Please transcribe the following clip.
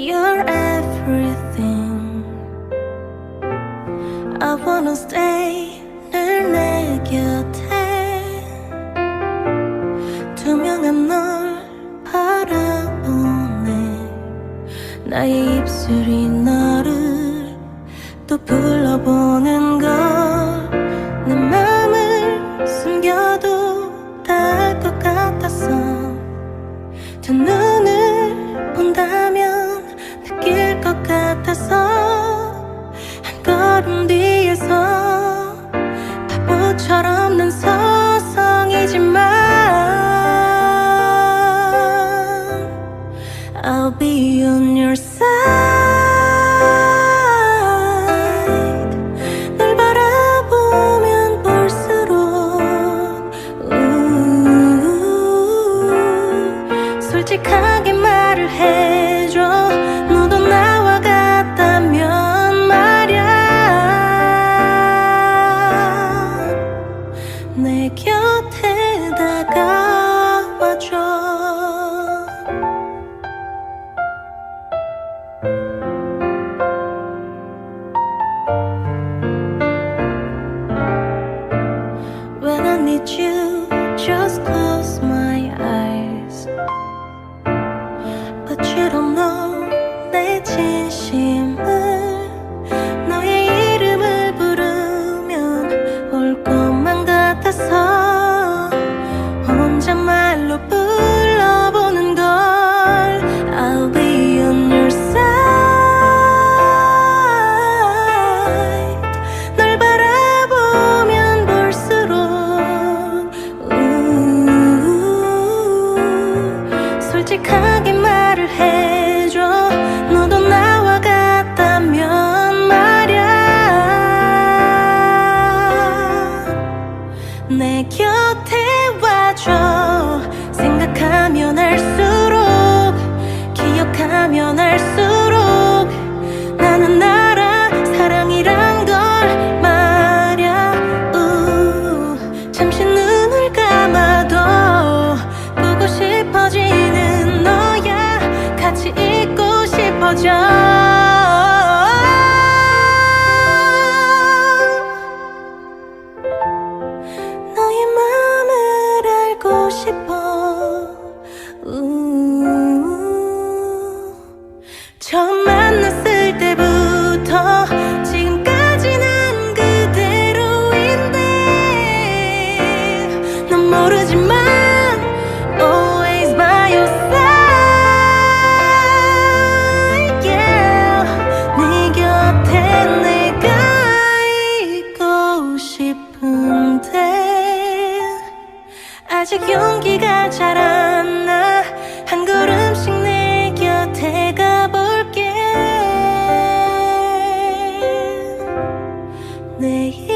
You're everything. I wanna stay 늘 내 곁에 투명한 널 바라보네 나의 입술이 너를 또 불러보는 I'll be on your side. you, just close my eyes. But you don't know. tattered head. 家每一